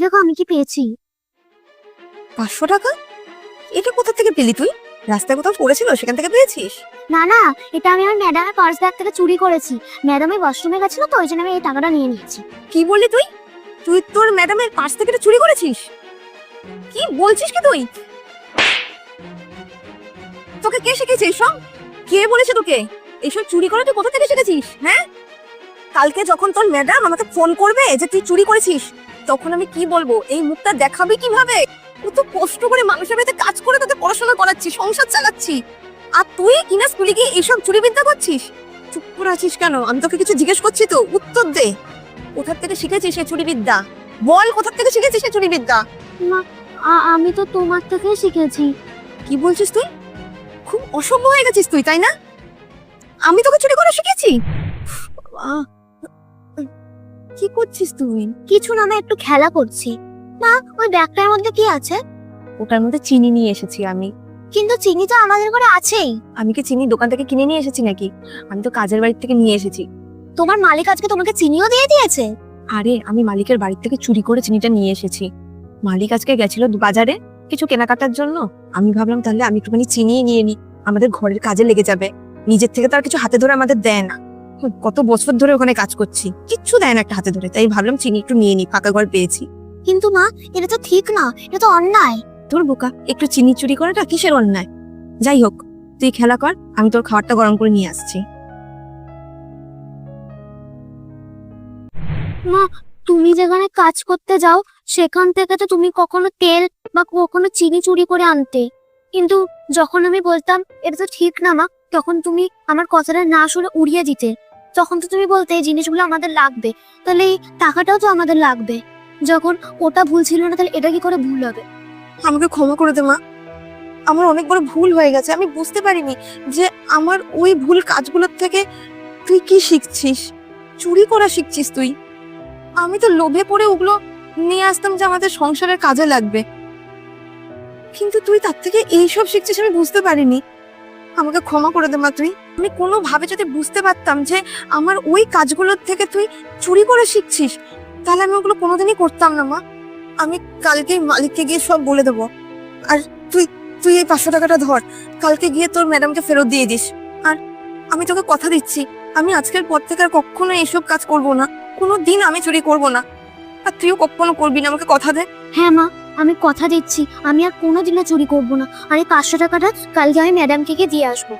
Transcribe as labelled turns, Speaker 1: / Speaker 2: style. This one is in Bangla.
Speaker 1: দেখো আমি কি পেয়েছি?
Speaker 2: পাঁচশো টাকা? এটা কোথা থেকে পেলি তুই? রাস্তায় কোথাও পড়েছিল সেখান থেকে পেয়েছিস?
Speaker 1: না না এটা আমি আমার ম্যাডামের পার্স ব্যাগ থেকে চুরি করেছি। ম্যাডাম ওয়াশরুমে গেছিল তো ওই জন্য আমি এই টাকাটা নিয়ে নিয়েছি।
Speaker 2: কি বললি তুই? তুই তোর ম্যাডামের পাশ থেকে এটা চুরি করেছিস? কি বলছিস কি তুই? তোকে কে শিখেছে এইসব কে বলেছে তোকে? এইসব চুরি করে তুই কোথা থেকে শিখেছিস হ্যাঁ? কালকে যখন তোর ম্যাডাম আমাকে ফোন করবে যে তুই চুরি করেছিস তখন আমি কি বলব? এই মুখটা দেখাবে কীভাবে? তো কষ্ট করে মানুষের বাড়িতে কাজ করে তোকে পড়াশোনা করাচ্ছি সংসার চালাচ্ছি। আর তুই কিনা স্কুলে গিয়ে এইসব চুরি বিদ্যা করছিস? চুপ করে আছিস কেন? আমি তোকে কিছু জিজ্ঞেস করছি তো উত্তর দে। কোথার থেকে শিখেছিস সে চুরি বিদ্যা বল কোথার থেকে শিখেছিস সে চুরি বিদ্যা
Speaker 1: আ- আমি তো তোমার থেকেই শিখেছি।
Speaker 2: কি বলছিস তুই? খুব অসভ্য হয়ে গেছিস তুই তাই না? আমি তোকে চুরি করে শিখেছি? বাবা, কি করছিস তুই?
Speaker 1: কিছু না আমি একটু খেলা করছি। মা ওই ব্যাগটার মধ্যে কি আছে?
Speaker 2: ওটার মধ্যে চিনি নিয়ে এসেছি আমি।
Speaker 1: কিন্তু চিনি তো আমাদের ঘরে আছেই।
Speaker 2: আমি কি চিনি দোকান থেকে কিনে নিয়ে এসেছি নাকি? আমি তো কাজের বাড়ি থেকে নিয়ে এসেছি।
Speaker 1: তোমার মালিক আজকে তোমাকে চিনিও দিয়ে দিয়েছে?
Speaker 2: আরে আমি মালিকের বাড়ি থেকে চুরি করে চিনিটা নিয়ে এসেছি। মালিক আজকে গেছিল বাজারে কিছু কেনাকাটার জন্য। আমি ভাবলাম তাহলে আমি একটুখানি চিনিয়ে নিয়ে নিই আমাদের ঘরের কাজে লেগে যাবে। নিজের থেকে তো আর কিছু হাতে ধরে আমাদের দেয় না। কত বছর ধরে ওখানে কাজ করছি। কিচ্ছু দেয় না একটা হাতে ধরে তাই ভাবলাম চিনি একটু নিয়ে নিই ফাঁকা ঘর পেয়েছি।
Speaker 1: কিন্তু মা এটা তো ঠিক না এটা তো অন্যায়।
Speaker 2: তোর বোকা একটু চিনি চুরি করাটা কিসের অন্যায়? যাই হোক তুই খেলা কর আমি তোর খাবারটা গরম করে নিয়ে আসছি।
Speaker 1: মা তুমি যেখানে কাজ করতে যাও সেখান থেকে তো তুমি কখনো তেল বা কখনো চিনি চুরি করে আনতে। কিন্তু যখন আমি বলতাম এটা তো ঠিক না মা তখন তুমি আমার কথাটা না শুনে উড়িয়ে দিতে। তখন তো তুমি বলতে এই জিনিসগুলো আমাদের লাগবে। তাহলে এই টাকাটাও তো আমাদের লাগবে। যখন ওটা ভুল ছিল না, তাহলে এটা কি করে ভুল হবে?
Speaker 2: আমাকে ক্ষমা করে দে মা। আমার অনেক বড় ভুল হয়ে গেছে। আমি বুঝতে পারিনি যে আমার ওই ভুল কাজগুলোর থেকে তুই কি শিখছিস? চুরি করা শিখছিস তুই? আমি তো লোভে পড়ে ওগুলো নিয়ে আসতাম যে আমাদের সংসারের কাজে লাগবে। কিন্তু তুই তার থেকে এইসব শিখছিস আমি বুঝতে পারিনি। আমাকে ক্ষমা করে দে মা তুই। আমি কোনোভাবে যদি বুঝতে পারতাম যে আমার ওই কাজগুলোর থেকে তুই চুরি করে শিখছিস, তাহলে আমি ওগুলো কোনোদিনই করতাম না মা। আমি কালকে মালিককে গিয়ে সব বলে দেবো। আর তুই তুই এই পাঁচশো টাকাটা ধর, কালকে গিয়ে তোর ম্যাডামকে ফেরত দিয়ে দিস। আর আমি তোকে কথা দিচ্ছি, আমি আজকের পর থেকে আর কখনো এইসব কাজ করব না। কোনো দিন আমি চুরি করব না। আর তুইও কখনো করবি না, আমাকে কথা দে।
Speaker 1: হ্যাঁ মা। আমি কথা দিচ্ছি। আমি আর কোনোদিনও চুরি করব না। আর এই পাঁচশো টাকাটা কালকে আমি ম্যাডামকে গিয়ে দিয়ে আসব।